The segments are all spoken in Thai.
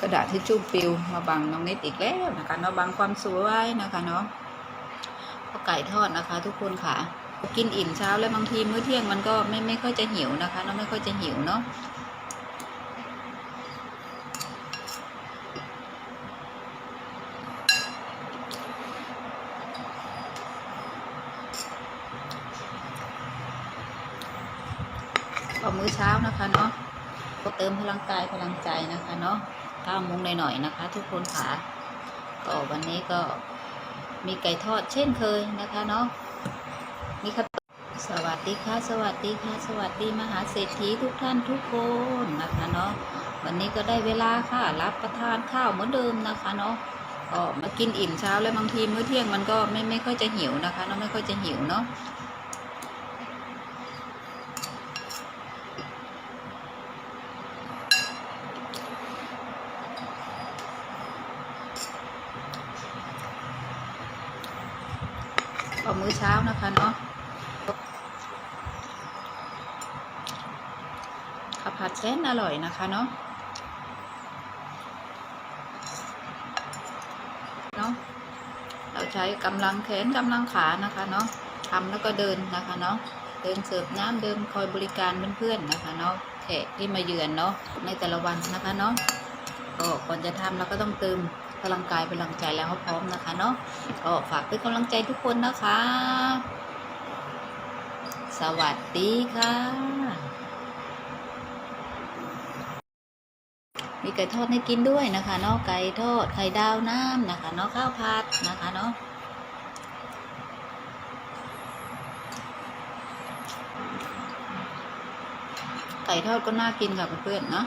กระดาษทิชชู่ปิวมาบังน้องนิดอีกแล้วนะคะเนาะบังความสวยนะคะเนาะข้าวไก่ทอดนะคะ ทุกคนค่ะ กินอิ่มเช้าแล้วบางทีมื้อเที่ยงมันก็ไม่ไม่ค่อยจะหิวนะคะเนาะไม่ค่อยจะหิวเนาะก็มื้อเช้านะคะเนาะ ก็เติมพลังกายพลังใจนะคะเนาะเก้าโมงหน่อยๆนะคะ ทุกคนค่ะก็วันนี้ก็มีไก่ทอดเช่นเคยนะคะเนาะมีข้าวสวัสดีค่ะ สวัสดีค่ะ สวัสดีมหาเศรษฐีทุกท่านทุกคนนะคะเนาะวันนี้ก็ได้เวลาค่ะ รับประทานข้าวเหมือนเดิมนะคะเนาะก็มากินอิ่มเช้าแล้วบางทีมื้อเที่ยงมันก็ไม่ไม่ค่อยจะหิวนะคะเนาะไม่ค่อยจะหิวเนาะ ก็มื้อเช้านะคะเนาะข้าวผัดแสนอร่อยนะคะเนาะเนาะเราใช้กำลังแขนกำลังขานะคะเนาะทำแล้วก็เดินนะคะเนาะเดินเสิร์ฟน้ำเดินคอยบริการเพื่อนๆนะคะเนาะแขกที่มาเยือนเนาะในแต่ละวันนะคะเนาะก็ก่อนจะทำเราก็ต้องเติม พลังกายพลังใจแล้วพร้อมนะคะเนาะก็ฝากเป็นกำลังใจทุกคนนะคะ สวัสดีค่ะ มีไก่ทอดให้กินด้วยนะคะเนาะไก่ทอดไข่ดาวน้ำนะคะเนาะข้าวผัดนะคะเนาะไก่ทอดก็น่ากินค่ะเพื่อนๆเนาะ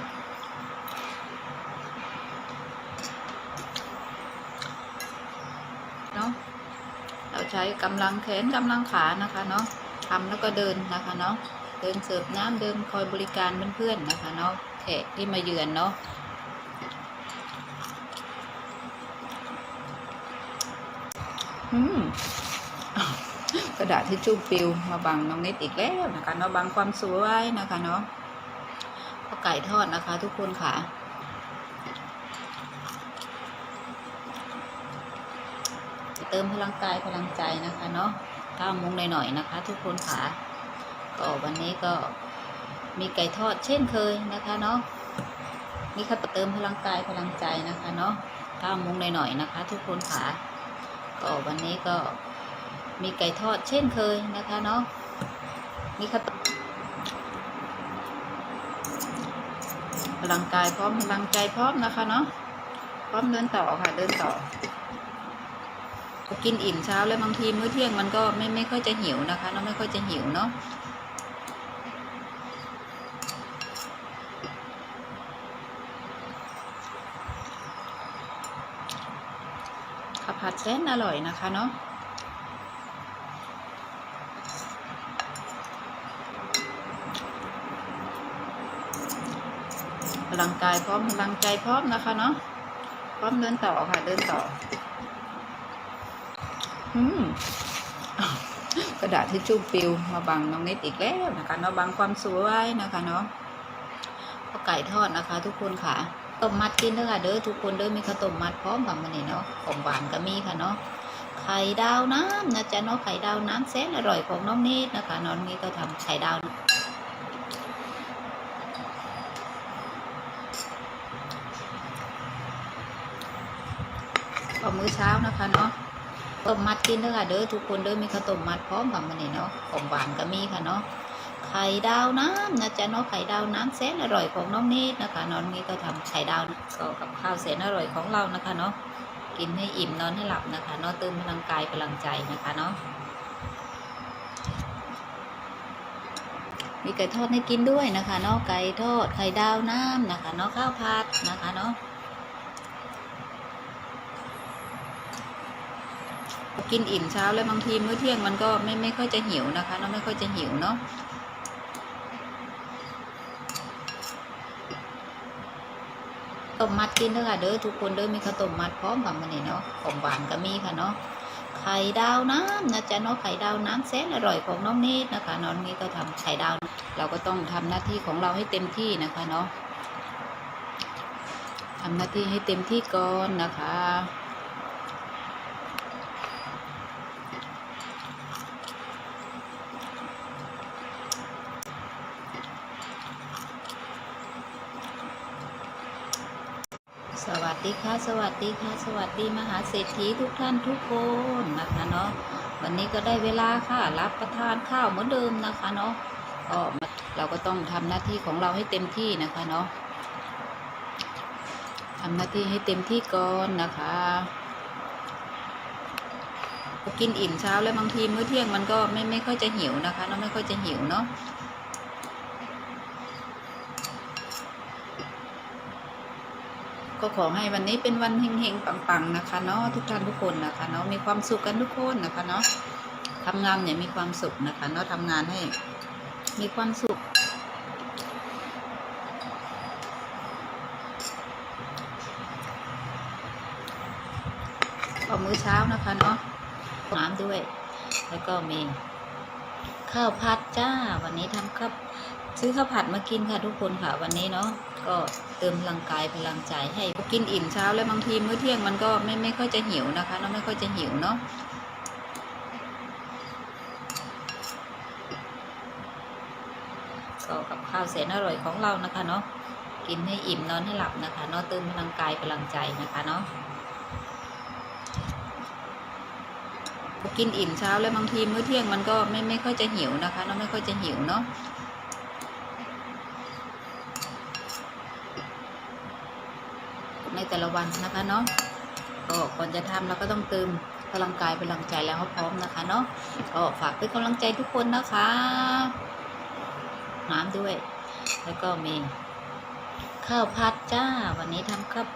เนาะเราใช้กำลังแขนกำลังขานะคะเนาะทำแล้วก็เดินนะคะเนาะเดินเสิร์ฟน้ำเดินคอยบริการเพื่อนๆนะคะเนาะแขกที่มาเยือนเนาะอืมกระดาษทิชชู่ปิวมาบังน้องนิดอีกแล้วนะคะเนาะบังความสวยนะคะเนาะข้าวไก่ทอดนะคะ ทุกคนค่ะ เติมพลังกายพลังใจนะคะเนาะเก้าโมงหน่อยๆนะคะ ทุกคนค่ะก็วันนี้ก็มีไก่ทอดเช่นเคยนะคะเนาะมีข้าวเติมพลังกายพลังใจนะคะเนาะเก้าโมงหน่อยๆนะคะ ทุกคนค่ะก็วันนี้ก็มีไก่ทอดเช่นเคยนะคะเนาะมีข้าวต้มพลังกายพร้อมพลังใจพร้อมนะคะเนาะพร้อมเดินต่อค่ะเดินต่อ กินอิ่มเช้าแล้วบางทีมื้อเที่ยงมันก็ไม่ไม่ค่อยจะหิวนะคะเนาะไม่ค่อยจะหิวเนาะข้าวผัดแสนอร่อยนะคะเนาะพลังกายพร้อมพลังใจพร้อมนะคะเนาะพร้อมเดินต่อค่ะเดินต่อ กระดาษทิชชู่ปิวมาบังน้องนิดอีกแล้วนะคะเนาะบังความสวยนะคะเนาะข้าวไก่ทอดนะคะ ทุกคนค่ะต้มมัดกินเด้อค่ะเด้อทุกคนเด้อมีข้าวต้มมัดพร้อมกับมันนี่เนาะของหวานก็มีค่ะเนาะไข่ดาวน้ำนะจ๊ะเนาะไข่ดาวน้ำแสนอร่อยของน้องนิดนะคะน้องนิดก็ทำไข่ดาวก็มื้อเช้านะคะเนาะ ต้มมัดกินเด้อค่ะเด้อทุกคนเด้อมีข้าวต้มมัดพร้อมกับมันนี่เนาะของหวานก็มีค่ะเนาะไข่ดาวน้ำนะจ๊ะเนาะไข่ดาวน้ำแสนอร่อยของน้องนิดนะคะน้องนิดก็ทำไข่ดาวก็กับข้าวแสนอร่อยของเรานะคะเนาะกินให้อิ่มนอนให้หลับนะคะเนาะเติมพลังกายพลังใจนะคะเนาะมีไก่ทอดให้กินด้วยนะคะเนาะไก่ทอดไข่ดาวน้ำนะคะเนาะข้าวผัดนะคะเนาะ กินอิ่มเช้าแล้วบางทีมื้อเที่ยงมันก็ไม่ไม่ค่อยจะหิวนะคะเนาะไม่ค่อยจะหิวเนาะต้มมัดกินเด้อค่ะเด้อทุกคนเด้อมีข้าวต้มมัดพร้อมกับมันนี่เนาะของหวานก็มีค่ะเนาะไข่ดาวน้ำนะจ๊ะเนาะไข่ดาวน้ำแสนอร่อยของน้องนิดนะคะน้องนิดก็ทำไข่ดาว เราก็ต้องทำหน้าที่ของเราให้เต็มที่นะคะเนาะทำหน้าที่ให้เต็มที่ก่อนนะคะ สวัส ดีค่ะ สวัสดีค่ะ สวัสดีมหาเศรษฐีทุกท่านทุกคนนะคะเนาะวันนี้ก็ได้เวลาค่ะ รับประทานข้าวเหมือนเดิมนะคะเนาะก็เราก็ต้องทำหน้าที่ของเราให้เต็มที่นะคะเนาะทำหน้าที่ให้เต็มที่ก่อนนะคะกินอิ่มเช้าแล้วบางทีมื้อเที่ยงมันก็ไม่ไม่ค่อยจะหิวนะคะเนาะไม่ค่อยจะหิวเนาะ ก็ขอให้วันนี้เป็นวันเฮงๆปังๆนะคะเนาะทุกท่านทุกคนนะคะเนาะมีความสุขกันทุกคนนะคะเนาะทำงานเนี่ยมีความสุขนะคะเนาะทำงานให้มีความสุขก็มื้อเช้านะคะเนาะน้ำด้วย แล้วก็มีข้าวผัดจ้า วันนี้ทำข้าวซื้อข้าวผัดมากินค่ะทุกคนค่ะ วันนี้เนาะก็ เติมพลังกายพลังใจให้กินอิ่มเช้าแล้วบางทีมื้อเที่ยงมันก็ไม่ไม่ค่อยจะหิวนะคะเนาะไม่ค่อยจะหิวเนาะก็กับข้าวแสนอร่อยของเรานะคะเนาะกินให้อิ่มนอนให้หลับนะคะเนาะเติมพลังกายพลังใจนะคะเนาะกินอิ่มเช้าแล้วบางทีมื้อเที่ยงมันก็ไม่ไม่ค่อยจะหิวนะคะเนาะไม่ค่อยจะหิวเนาะใน แต่ละวันนะคะเนาะก็ก่อนจะทำเราก็ต้องเติมพลังกายพลังใจแล้วพร้อมนะคะเนาะก็ฝากเป็นกำลังใจทุกคนนะคะน้ำด้วย แล้วก็มีข้าวผัดจ้า วันนี้ทำข้าว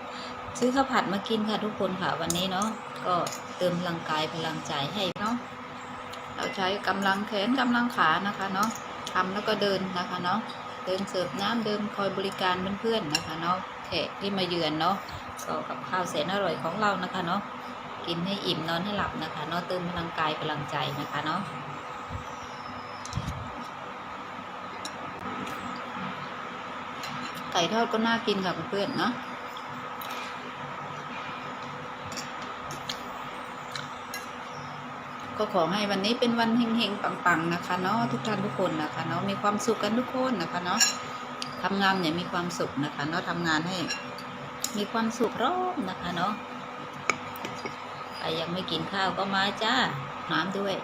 ซื้อข้าวผัดมากินค่ะทุกคนค่ะวันนี้เนาะก็เติมพลังกายพลังใจให้เนาะเราใช้กำลังแขนกำลังขานะคะเนาะทำแล้วก็เดินนะคะเนาะเดินเสิร์ฟน้ำเดินคอยบริการเพื่อนๆนะคะเนาะแขกที่มาเยือนเนาะ ก็กับข้าวแสนอร่อยของเรานะคะเนาะกินให้อิ่มนอนให้หลับนะคะเนาะเติมพลังกายพลังใจนะคะเนาะไก่ทอดก็น่ากินค่ะเพื่อนๆเนาะก็ขอให้วันนี้เป็นวันเฮงๆปังๆนะคะเนาะทุกท่านทุกคนนะคะเนาะมีความสุขกันทุกคนนะคะเนาะทำงานเนี่ยมีความสุขนะคะเนาะทำงานให้ มีความสุขร้อมนะคะเนาะใครยังไม่กินข้าวก็มาจ้าน้ำด้วย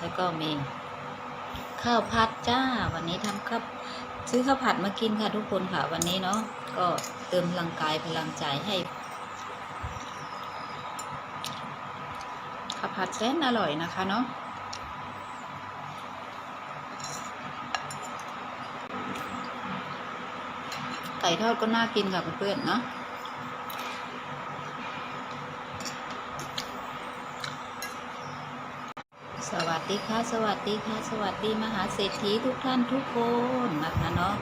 แล้วก็มีข้าวผัดจ้า วันนี้ทำข้าวซื้อข้าวผัดมากินค่ะทุกคนค่ะวันนี้เนาะก็เติมพลังกายพลังใจให้ข้าวผัดแสนอร่อยนะคะเนาะไก่ทอดก็น่ากินค่ะเพื่อนๆเนาะ สวัส ดีค่ะ สวัสดีค่ะ สวัสดีมหาเศรษฐีทุกท่านทุกคนนะคะเนาะ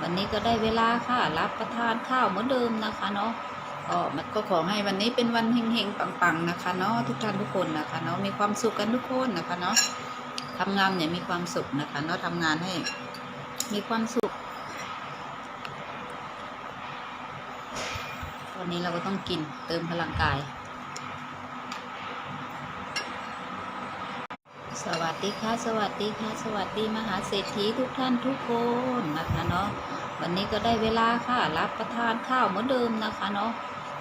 วันนี้ก็ได้เวลาค่ะ รับประทานข้าวเหมือนเดิมนะคะเนาะก็มันก็ขอให้วันนี้เป็นวันเฮงๆปังๆนะคะเนาะทุกท่านทุกคนนะคะเนาะมีความสุขกันทุกคนนะคะเนาะทำงานเนี่ยมีความสุขนะคะเนาะทำงานให้มีความสุขวันนี้เราก็ต้องกินเติมพลังกาย สวัสดีค่ะ สวัสดีค่ะ สวัสดีมหาเศรษฐีทุกท่านทุกคนนะคะเนาะวันนี้ก็ได้เวลาค่ะรับประทานข้าวเหมือนเดิมนะคะเนาะ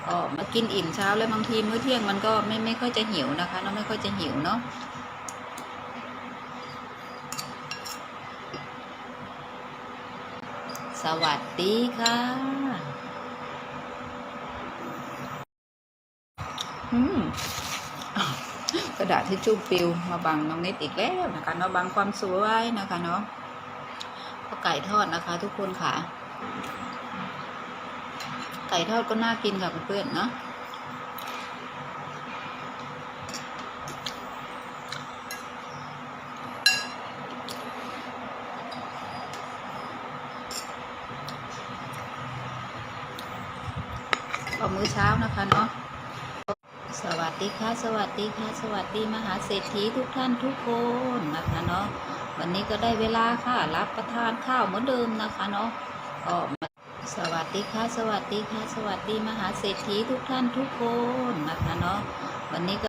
ก็มากินอิ่มเช้าแล้วบางทีมื้อเที่ยงมันก็ไม่ไม่ค่อยจะหิวนะคะเนาะไม่ค่อยจะหิวเนาะสวัสดีค่ะอืมอ้าวก ระดาษที่ชู่ปิวมาบังน้องนิดอีกแล้วนะคะเนาะบังความสวยนะคะเนาะก็ไก่ทอดนะคะ ทุกคนค่ะ ไก่ทอดก็น่ากินค่ะเพื่อนๆเนาะก็มื้อเช้านะคะเนาะ สวัสดีค่ะ สวัสดีค่ะ สวัสดีมหาเศรษฐีทุกท่านทุกคนนะคะเนาะวันนี้ก็ได้เวลาค่ะ รับประทานข้าวเหมือนเดิมนะคะเนาะก็สวัสดีค่ะ สวัสดีค่ะ สวัสดีมหาเศรษฐีทุกท่านทุกคนนะคะเนาะวันนี้ก็